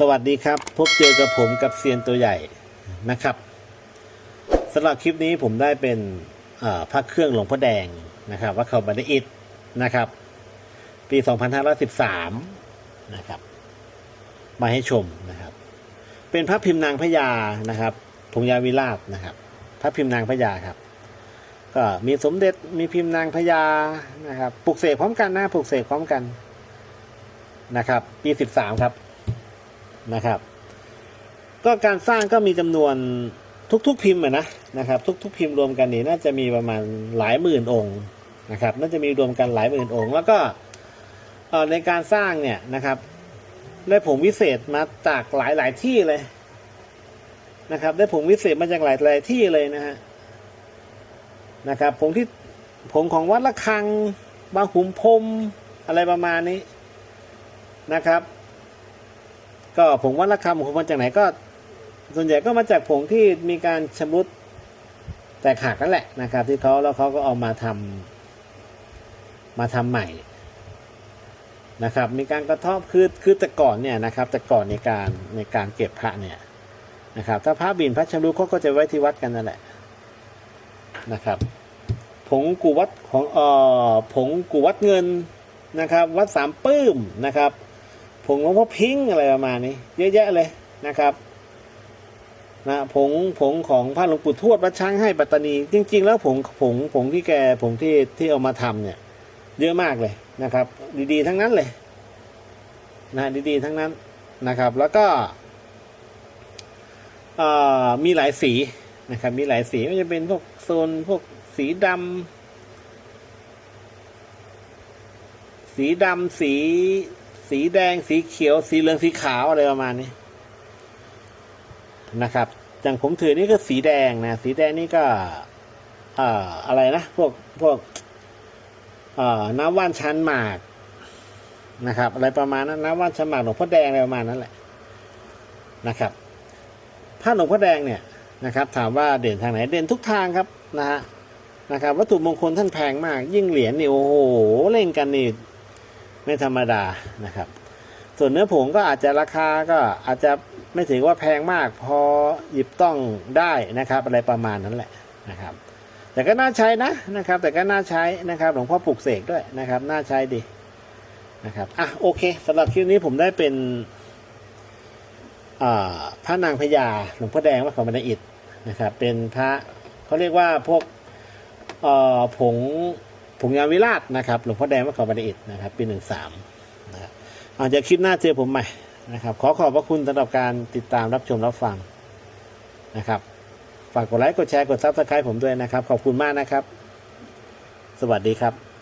สวัสดีครับ พบเจอกับผมกับเซียนตัวใหญ่นะครับสำหรับคลิปนี้ผมได้เป็นพระเครื่องหลวงพ่อแดงนะครับวัดเขาบันไดอิฐนะครับ ปี 2513 นะครับ มาให้ชมนะครับ เป็นพระพิมพ์นางพญานะครับพงยาวิราชนะครับ พระพิมพ์นางพญาครับ ก็มีสมเด็จมีพิมพ์นางพญานะครับปลุกเสกพร้อมกันนะปลุกเสกพร้อมกันนะครับ ปี 13 ครับ นะครับ ก็การสร้างก็มีจำนวนทุกๆพิมพ์นะนะครับ ทุกๆพิมพ์รวมกันนี่น่าจะมีประมาณหลายหมื่นองค์นะครับ น่าจะมีรวมกันหลายหมื่นองค์ แล้วก็ในการสร้างเนี่ยนะครับได้ผงวิเศษมาจากหลายหลายๆที่เลยนะครับ ได้ผงวิเศษมาจากหลายหลายๆที่เลยนะฮะนะครับผงที่ผงของวัดละคังบางขุมพรมอะไรประมาณนี้นะครับ ก็ผงวัดระฆังผงมาจากไหนก็ ส่วนใหญ่ก็มาจากผงที่มีการชำรุดแตกหักนั่นแหละนะครับ ที่เขาแล้วเขาก็เอามาทำมาทำใหม่นะครับ มีการกระทบคือคือแต่ก่อนเนี่ยนะครับ แต่ก่อนในการในการเก็บพระเนี่ยนะครับ ถ้าพระบินพระชำรุดเขาก็จะไว้ที่วัดกันนั่นแหละนะครับผงกูวัดของเอ่อผงกูวัดเงินนะครับ วัดสามปื้มนะครับ ผงหลวงพ่อพิงอะไรประมาณนี้ เยอะแยะเลยนะครับนะผงผงของพระหลวงปู่ทวดวัดช้างให้ปัตตานี จริง ๆ แล้วผงผงผงที่แกผงที่ที่เอามาทำเนี่ยเยอะมากเลยนะครับ ดีๆ ทั้งนั้นเลยนะดีๆทั้งนั้นนะครับ แล้วก็มีหลายสีนะครับ มีหลายสีไม่ว่าจะเป็นพวกโซนพวกสีดำสีดำสี สีแดงสีเขียว สีเหลืองสีขาวอะไรประมาณนี้นะครับอย่างผมถือนี่ก็สีแดงนะ สีแดงนี่ก็เอ่ออะไรนะ พวกพวกเอ่อน้ำว่านชั้นหมากนะครับ อะไรประมาณนั้นน้ำว่านชั้นหมากหลวงพ่อแดงอะไรประมาณนั้นแหละนะครับผ้าหลวงพ่อแดงเนี่ยนะครับ ถามว่าเด่นทางไหนเด่นทุกทางครับนะฮะนะครับ วัตถุมงคลท่านแพงมาก ยิ่งเหรียญนี่โอ้โหเล่นกันนี่ ไม่ธรรมดานะครับ ส่วนเนื้อผงก็อาจจะราคาก็อาจจะไม่ถือว่าแพงมากพอหยิบต้องได้นะครับ อะไรประมาณนั้นแหละนะครับ แต่ก็น่าใช้นะนะครับ แต่ก็น่าใช้นะครับหลวงพ่อปลูกเสกด้วยนะครับ น่าใช้ดีนะครับอะโอเคสำหรับคลิปนี้ผมได้เป็นพระนางพญาหลวงพ่อแดงวัดเขาบรรณอิฐนะครับ เป็นพระเขาเรียกว่าพวกผง ผงยาวิราชนะครับหลวงพ่อแดงวัดเขาบันเอ็ดนะครับปีหนึ่งสามนะครับอาจจะคลิปหน้าเจอผมใหม่นะครับ ขอขอบพระคุณสำหรับการติดตามรับชมรับฟังนะครับ ฝากกดไลค์กดแชร์กดซับสไครต์ผมด้วยนะครับ ขอบคุณมากนะครับ สวัสดีครับ